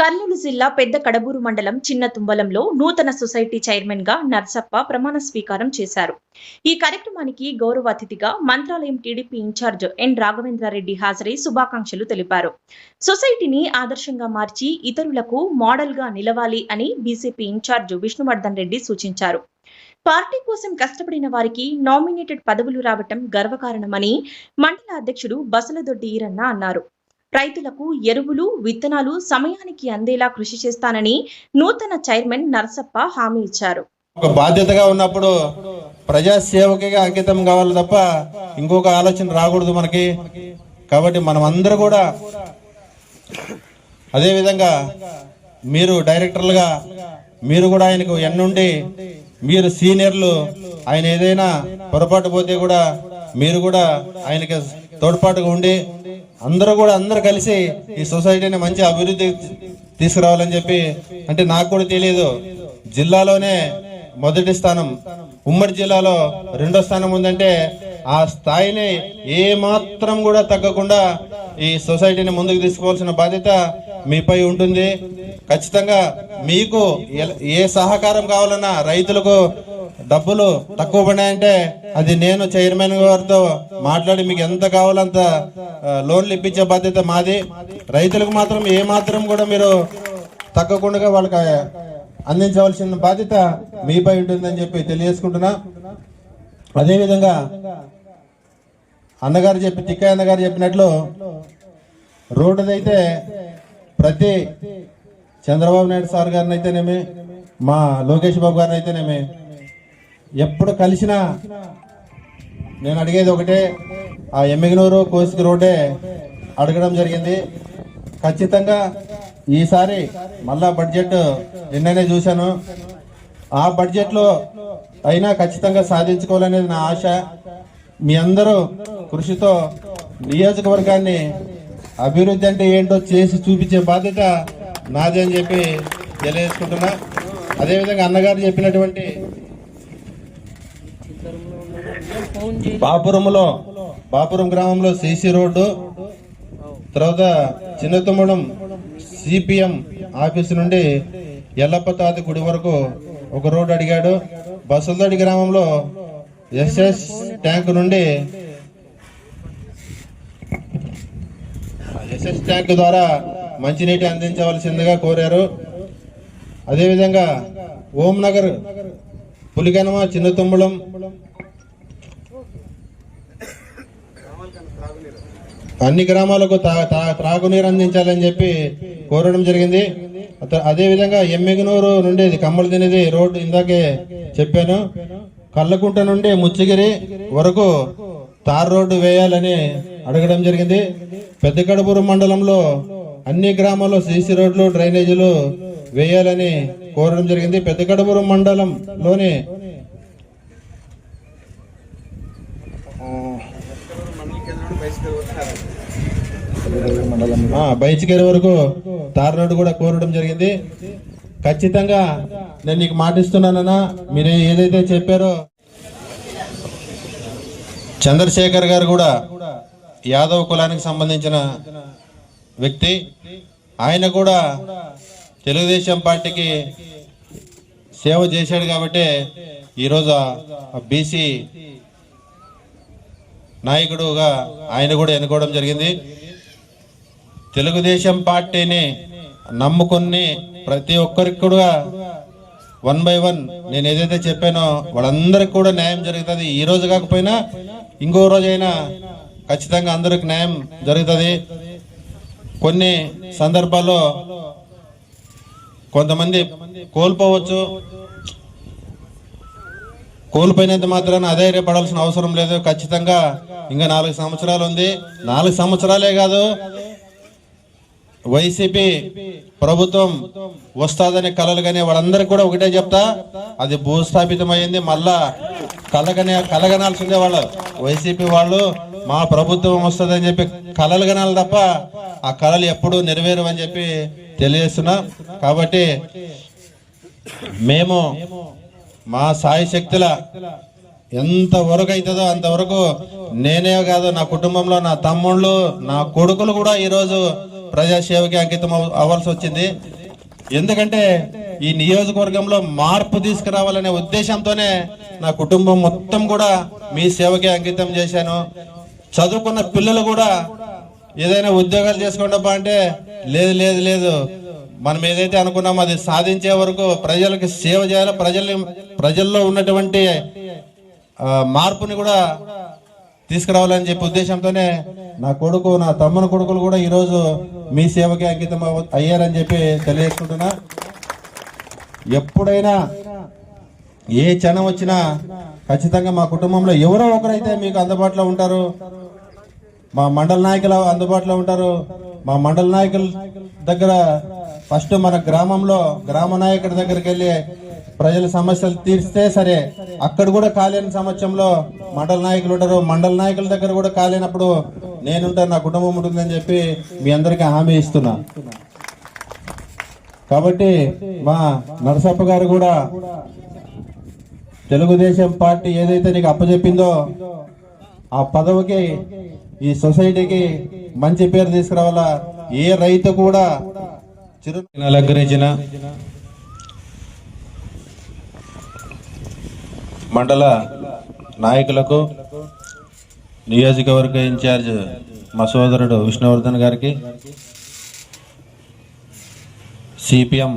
కర్నూలు జిల్లా పెద్ద కడబూరు మండలం చిన్న తుంబలంలో నూతన సొసైటీ చైర్మన్గా నర్సప్ప ప్రమాణ స్వీకారం చేశారు. ఈ కార్యక్రమానికి గౌరవ అతిథిగా Mantralayam TDP incharge N Raghavendra Reddy హాజరై శుభాకాంక్షలు తెలిపారు. సొసైటీని ఆదర్శంగా మార్చి ఇతరులకు మోడల్గా నిలవాలి అని బీజేపీ ఇన్ఛార్జ్ విష్ణువర్ధన్ రెడ్డి సూచించారు. పార్టీ కోసం కష్టపడిన వారికి నామినేటెడ్ పదవులు రావటం గర్వకారణమని మండల అధ్యక్షుడు బసలదొడ్డి ఈరన్న అన్నారు. రైతులకు ఎరువులు విత్తనాలు సమయానికి అందేలా కృషి చేస్తానని నూతన చైర్మన్ నరసప్ప హామీ ఇచ్చారు. ఒక బాధ్యతగా ఉన్నప్పుడు ప్రజాసేవకిగా అంకితం కావాలి తప్ప ఇంకొక ఆలోచన రాకూడదు మనకి. కాబట్టి మనం అందరూ కూడా అదేవిధంగా మీరు డైరెక్టర్లుగా మీరు కూడా ఆయనకు ఎన్నుండి మీరు సీనియర్లు ఆయన ఏదైనా పొరపాటు పోతే కూడా మీరు కూడా ఆయనకి తోడ్పాటుగా ఉండి అందరూ కూడా అందరూ కలిసి ఈ సొసైటీని మంచి అభివృద్ధి తీసుకురావాలని చెప్పి అంటే నాకు కూడా తెలియదు. జిల్లాలోనే మొదటి స్థానం ఉమ్మడి జిల్లాలో రెండో స్థానం ఉందంటే ఆ స్థాయిని ఏ మాత్రం కూడా తగ్గకుండా ఈ సొసైటీని ముందుకు తీసుకోవాల్సిన బాధ్యత మీపై ఉంటుంది. ఖచ్చితంగా మీకు ఏ సహకారం కావాలన్నా రైతులకు డబ్బులు తక్కువ పడినాయంటే అది నేను చైర్మన్ గారితో మాట్లాడి మీకు ఎంత కావాలంత లోన్లు ఇప్పించే బాధ్యత మాది. రైతులకు మాత్రం ఏ మాత్రం కూడా మీరు తగ్గకుండా వాళ్ళకి అందించవలసిన బాధ్యత మీపై ఉంటుందని చెప్పి తెలియజేసుకుంటున్నా. అదేవిధంగా అన్నగారు చెప్పి తిక్కయ్య అన్నగారు చెప్పినట్లు రోడ్డుదైతే ప్రతి చంద్రబాబు నాయుడు సార్ గారిని అయితేనేమి మా లోకేష్ బాబు గారిని అయితేనేమి ఎప్పుడు కలిసినా నేను అడిగేది ఒకటే ఆ ఎమ్మిగనూరు కోసికి రోడ్డే అడగడం జరిగింది. ఖచ్చితంగా ఈసారి మళ్ళా బడ్జెట్ నిన్ననే చూశాను. ఆ బడ్జెట్లో అయినా ఖచ్చితంగా సాధించుకోవాలనేది నా ఆశ. మీ అందరూ కృషితో నియోజకవర్గాన్ని అభివృద్ధి అంటే ఏంటో చేసి చూపించే బాధ్యత నాదే అని చెప్పి తెలియజేసుకుంటున్నా. అదేవిధంగా అన్నగారు చెప్పినటువంటి బాపురంలో బాపురం గ్రామంలో సిసి రోడ్డు. తర్వాత చిన్నతుమ్మడం సిపిఎం ఆఫీస్ నుండి ఎల్లప్పతాది గుడి వరకు ఒక రోడ్డు అడిగాడు. బసలదడి గ్రామంలో ఎస్ఎస్ ట్యాంక్ నుండి ఎస్ఎస్ ట్యాంక్ ద్వారా మంచినీటి అందించవలసిందిగా కోరారు. అదేవిధంగా ఓం నగర్ పులిగనమ చిన్నతుమ్మడం అన్ని గ్రామాలకు తా- తా- త్రాగునీరు అందించాలని చెప్పి కోరడం జరిగింది. అదేవిధంగా అదే విధంగా నుండి కమ్మలు తినేది రోడ్డు ఇందాకే చెప్పాను. కళ్ళకుంట నుండి ముచ్చిగిరి వరకు తార్ రోడ్డు వేయాలని అడగడం జరిగింది. పెద్దకడపూరు మండలంలో అన్ని గ్రామాల్లో సీసీ రోడ్లు డ్రైనేజీలు వేయాలని కోరడం జరిగింది. పెద్దకడపూరు మండలంలోని ఆ, బైచికేరు వరకు తార్ రోడ్డు కూడా కోరడం జరిగింది. ఖచ్చితంగా నేను నీకు మాటిస్తున్నానన్నా మీరు ఏదైతే చెప్పారో చంద్రశేఖర్ గారు కూడా యాదవ్ కులానికి సంబంధించిన వ్యక్తి. ఆయన కూడా తెలుగుదేశం పార్టీకి సేవ చేశాడు కాబట్టి ఈరోజు బీసీ నాయకుడుగా ఆయన కూడా ఎన్నుకోవడం జరిగింది. తెలుగుదేశం పార్టీని నమ్ముకుని ప్రతి ఒక్కరికి కూడా వన్ బై వన్ నేను ఏదైతే చెప్పానో వాళ్ళందరికి కూడా న్యాయం జరుగుతుంది. ఈ రోజు కాకపోయినా ఇంకో రోజైనా ఖచ్చితంగా అందరికి న్యాయం జరుగుతుంది. కొన్ని సందర్భాల్లో కొంతమంది కోల్పోవచ్చు. కోల్పోయినంత మాత్రాన అధైర్యపడాల్సిన అవసరం లేదు. ఖచ్చితంగా ఇంకా నాలుగు సంవత్సరాలు ఉంది. నాలుగు సంవత్సరాలే కాదు. వైసీపీ ప్రభుత్వం వస్తాదనే కలలు కానీ వాళ్ళందరికీ కూడా ఒకటే చెప్తా. అది భూస్థాపితమైంది. మళ్ళా కలగనే కలగనాల్సిందే వాళ్ళు. వైసీపీ వాళ్ళు మా ప్రభుత్వం వస్తుందని చెప్పి కలలు కనాలి తప్ప ఆ కళలు ఎప్పుడూ నెరవేరు అని చెప్పి తెలియజేస్తున్నా. కాబట్టి మేము మా సాయి శక్తుల ఎంత వరకు అవుతుందో అంతవరకు నేనే కాదు నా కుటుంబంలో నా తమ్ముళ్ళు నా కొడుకులు కూడా ఈరోజు ప్రజాసేవకి అంకితం అవ్వాల్సి వచ్చింది. ఎందుకంటే ఈ నియోజకవర్గంలో మార్పు తీసుకురావాలనే ఉద్దేశంతోనే నా కుటుంబం మొత్తం కూడా మీ సేవకి అంకితం చేశాను. చదువుకున్న పిల్లలు కూడా ఏదైనా ఉద్యోగాలు చేసుకోండబ్బా అంటే లేదు లేదు లేదు. మనం ఏదైతే అనుకున్నామో అది సాధించే వరకు ప్రజలకు సేవ చేయాలి ప్రజల్ని ప్రజల్లో ఉన్నటువంటి మార్పుని కూడా తీసుకురావాలని చెప్పి ఉద్దేశంతోనే నా కొడుకు నా తమ్ముని కొడుకులు కూడా ఈరోజు మీ సేవకి అంకితం అయ్యారని చెప్పి తెలియజేసుకుంటున్నా. ఎప్పుడైనా ఏ క్షణం వచ్చినా ఖచ్చితంగా మా కుటుంబంలో ఎవరో ఒకరైతే మీకు అందుబాటులో ఉంటారు. మా మండల నాయకులు అందుబాటులో ఉంటారు. మా మండల నాయకుల దగ్గర ఫస్ట్ మన గ్రామంలో గ్రామ నాయకుడి దగ్గరికి వెళ్ళి ప్రజల సమస్యలు తీర్స్తే సరే అక్కడ కూడా కాలేని సమక్షంలో మండల నాయకులు ఉంటారు. మండల నాయకుల దగ్గర కూడా కాలేనప్పుడు నేనుంటాను నా కుటుంబం ఉంటుందని చెప్పి మీ అందరికీ హామీ ఇస్తున్నా. కాబట్టి మా నరసప్ప గారు కూడా తెలుగుదేశం పార్టీ ఏదైతే నీకు అప్పచెప్పిందో ఆ పదవికి ఈ సొసైటీకి మంచి పేరు తీసుకురావాలా? ఏ రైతు కూడా చిరు అలంకరించిన మండల నాయకులకు నియోజకవర్గ ఇన్ఛార్జ్ మా సోదరుడు విష్ణువర్ధన్ గారికి సిపిఎం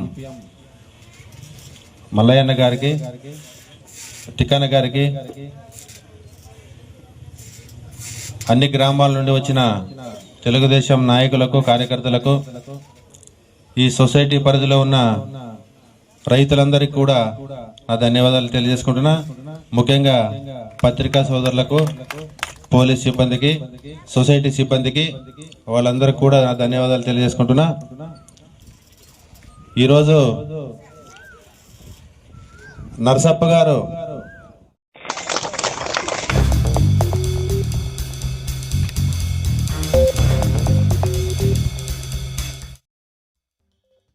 మల్లయ్యన్న గారికి టిక్కన్న గారికి అన్ని గ్రామాల నుండి వచ్చిన తెలుగుదేశం నాయకులకు కార్యకర్తలకు ఈ సొసైటీ పరిధిలో ఉన్న రైతులందరికీ కూడా నా ధన్యవాదాలు తెలియజేసుకుంటున్నా. ముఖ్యంగా పత్రికా సోదరులకు పోలీస్ సిబ్బందికి సొసైటీ సిబ్బందికి వాళ్ళందరికీ కూడా నా ధన్యవాదాలు తెలియజేసుకుంటున్నా. ఈరోజు నరసప్ప గారు